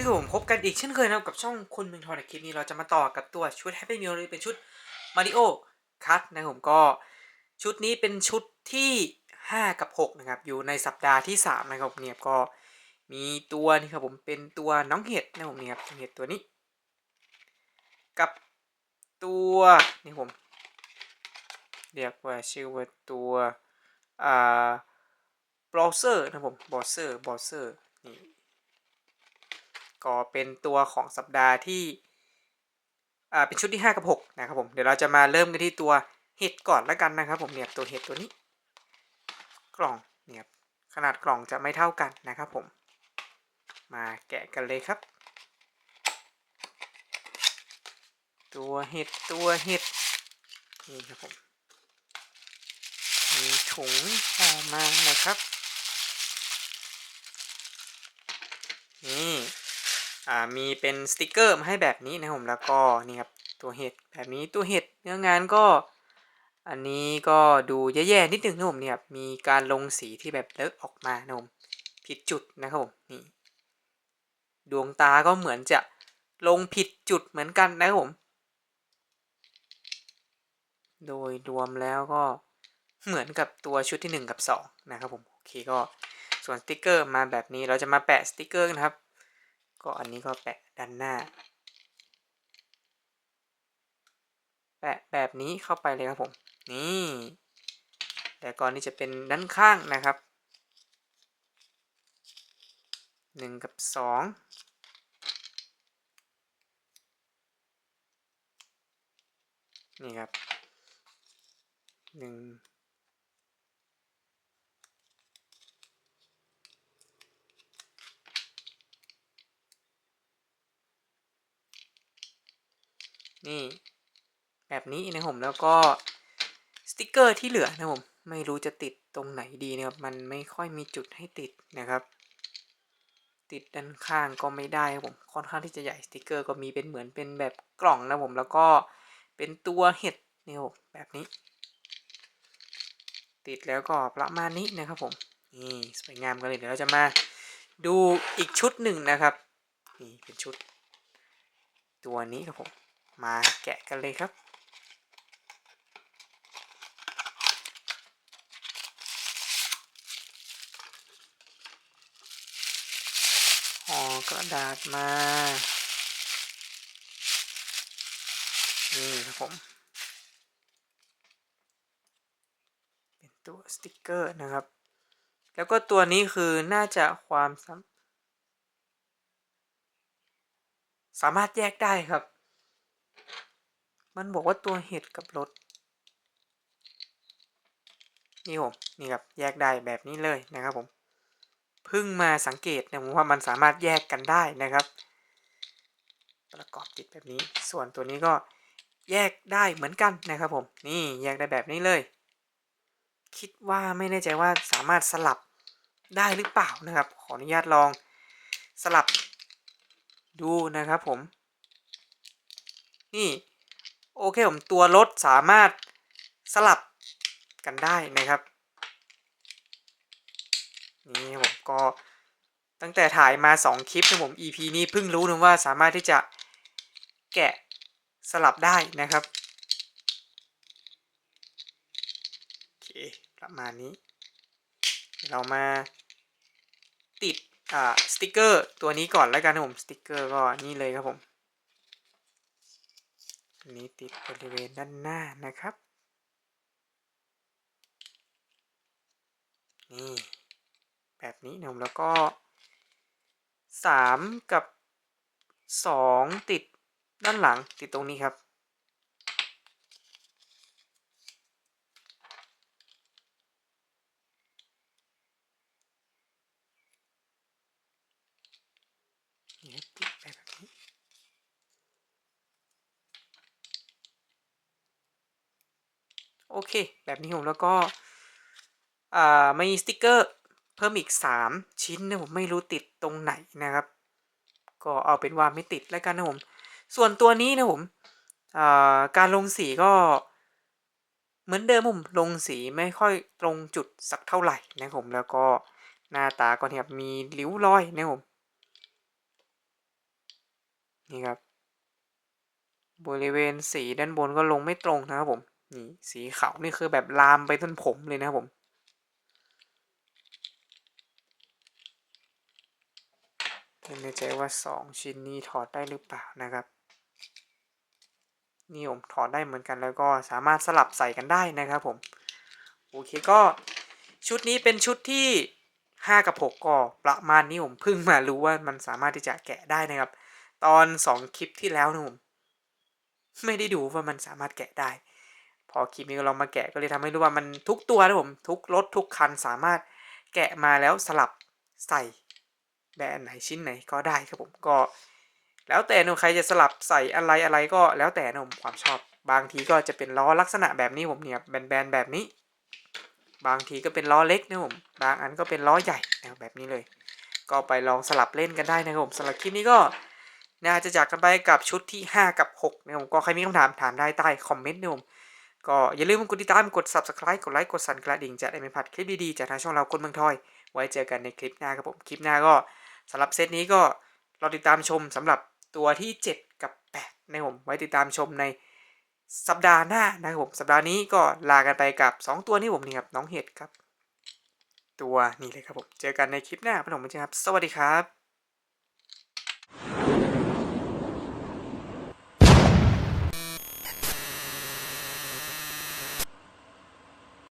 ดีครับผมพบกันอีกเช่นเคยนะครับกับช่องคุณเมืองทองในคลิปนี้เราจะมาต่อกับตัวชุด Happy Meal เลยเป็นชุด Mario Kart นะครับผมก็ชุดนี้เป็นชุดที่ 5 กับ 6 นะครับ อยู่ในสัปดาห์ที่ 3 นะครับเนี่ยก็มีตัวนี่ครับผมเป็นตัวน้องเห็ดนะครับผมเนี่ยครับเห็ดตัวนี้ กับตัวนี่ผม เรียกว่าชื่อว่าตัวอ่าบรอเซอร์นะครับผมบรอเซอร์บรอเซอร์นี่ ก็เป็นตัวของสัปดาห์ที่อ่าเป็นชุดที่ 5 กับ 6 นะครับผม เดี๋ยวเราจะมาเริ่มกันที่ตัวเห็ดก่อนแล้วกันนะครับผมเนี่ยตัวเห็ดตัวนี้ กล่องเนี่ยขนาดกล่องจะไม่เท่ากันนะครับผม มาแกะกันเลยครับ ตัวเห็ดตัวเห็ดนี่ครับผมมีถุงออกมานะครับ นี่อ่า มีเป็นสติกเกอร์มาให้แบบนี้นะผมแล้วก็นี่ครับตัวเห็ดแบบนี้ตัวเห็ดเนื้องานก็ อันนี้ก็ดูแย่ๆนิดนึงนะผมเนี่ยมีการลงสีที่แบบเลอะออกมานะผมผิดจุดนะครับผมนี่ดวงตาก็เหมือนจะลงผิดจุดเหมือนกันนะครับผม โดยรวมแล้วก็เหมือนกับตัวชุดที่ 1 กับ 2 นะครับผม โอเคก็ส่วนสติกเกอร์มาแบบนี้เราจะมาแปะสติกเกอร์นะครับ ก็อันนี้ก็แปะด้านหน้า แปะแบบนี้เข้าไปเลยครับผม นี่ แต่ก่อนนี้จะเป็นด้านข้างนะครับ 1 กับ 2นี่ครับหนึ่ง นี่แบบนี้นะผมแล้วก็สติกเกอร์ที่เหลือนะผมไม่รู้จะติดตรงไหนดีนะครับ มันไม่ค่อยมีจุดให้ติดนะครับ ติดด้านข้างก็ไม่ได้ครับผมค่อนข้างที่จะใหญ่สติกเกอร์ก็มีเป็นเหมือนเป็นแบบกล่องนะผมแล้วก็เป็นตัวเห็ดนี่ครับแบบนี้ ติดแล้วก็ประมาณนี้นะครับผมนี่สวยงามกันเลยเดี๋ยวเราจะมาดูอีกชุดหนึ่งนะครับนี่เป็นชุด ตัวนี้ครับผม มาแกะกันเลยครับห่อกระดาษมา นี่ครับผม เป็นตัวสติกเกอร์นะครับ แล้วก็ตัวนี้คือน่าจะความสามสามารถแยกได้ครับ มันบอกว่าตัวเห็ดกับรถ นี่ผมนี่ครับแยกได้แบบนี้เลยนะครับผมเพิ่งมาสังเกตนะผมว่ามันสามารถแยกกันได้นะครับ ประกอบติดแบบนี้ ส่วนตัวนี้ก็แยกได้เหมือนกันนะครับผม นี่แยกได้แบบนี้เลย คิดว่าไม่แน่ใจว่าสามารถสลับได้หรือเปล่านะครับ ขออนุญาตลองสลับดูนะครับผม นี่ โอเคผมตัวรถสามารถสลับกันได้นะครับนี่ผมก็ตั้งแต่ถ่ายมา 2 คลิปนะผม EP นี้เพิ่งรู้นะว่าสามารถที่จะแกะสลับได้นะครับโอเคประมาณนี้ เรามาติดอ่าสติกเกอร์ตัวนี้ก่อนแล้วกันนะผมสติกเกอร์ก็นี่เลยครับผม นี้ติดบริเวณด้านหน้านะครับ นี่ แบบนี้นะผมแล้วก็ 3 กับ 2 ติดด้านหลังติดตรงนี้ครับ นี่ครับติดไปแบบนี้ โอ เค แบบนี้ผมแล้วก็อ่ามีสติกเกอร์เพิ่มอีก 3 ชิ้นนะผมไม่รู้ติดตรงไหนนะครับ ก็เอาเป็นว่าไม่ติดแล้วกันนะผม ส่วนตัวนี้นะผมอ่าการลงสีก็เหมือนเดิมผมลงสีไม่ค่อยตรงจุดสักเท่าไหร่นะผมแล้วก็หน้าตาก็เนี่ยมีริ้วรอยนะผมนี่ครับบริเวณสีด้านบนก็ลงไม่ตรงนะครับผม นี่สีขาวนี่คือแบบลามไปต้นผมเลยนะครับผม ไม่แน่ใจว่าสองชิ้นนี้ถอดได้หรือเปล่านะครับ นี่ผมถอดได้เหมือนกันแล้วก็สามารถสลับใส่กันได้นะครับผม โอเคก็ชุดนี้เป็นชุดที่ 5 กับ 6 ก็ประมาณนี้ผมเพิ่งมารู้ว่ามันสามารถที่จะแกะได้นะครับ ตอน 2 คลิปที่แล้วนะผม ไม่ได้ดูว่ามันสามารถแกะได้ พอคลิปนี้เรามาแกะก็เลยทำให้รู้ว่ามันทุกตัวนะผมทุกรถทุกคันสามารถแกะมาแล้วสลับใส่แบรนด์ไหนชิ้นไหนก็ได้ครับผมก็ แล้วแต่นะใครจะสลับใส่อะไรอะไรก็แล้วแต่นะผมความชอบบางทีก็จะเป็นล้อลักษณะแบบนี้ผมเนี่ยแบนๆแบบนี้ บางทีก็เป็นล้อเล็กนะผมบางอันก็เป็นล้อใหญ่นะแบบนี้เลย ก็ไปลองสลับเล่นกันได้นะครับผมสำหรับคลิปนี้ก็น่าจะจากกันไปกับชุดที่ 5 กับ6นะครับผมก็ใครมีคำถามถามได้ใต้คอมเมนต์นะผม ก็อย่าลืมกดติดตามกด subscribe กดไลค์กดสั่นกระดิ่งจะได้ไม่พลาดคลิปดีๆจากทางช่องเราคนเมืองทอย ไว้เจอกันในคลิปหน้าครับผมคลิปหน้าก็สำหรับเซตนี้ก็รอติดตามชมสำหรับตัวที่ 7 กับ 8 นะผมไว้ติดตามชมในสัปดาห์หน้านะครับผมสัปดาห์นี้ก็ลากันไปกับ 2 ตัวนี้ผมนี่ครับน้องเห็ดครับ ตัวนี่เลยครับผมเจอกันในคลิปหน้าพนมมือครับ สวัสดีครับ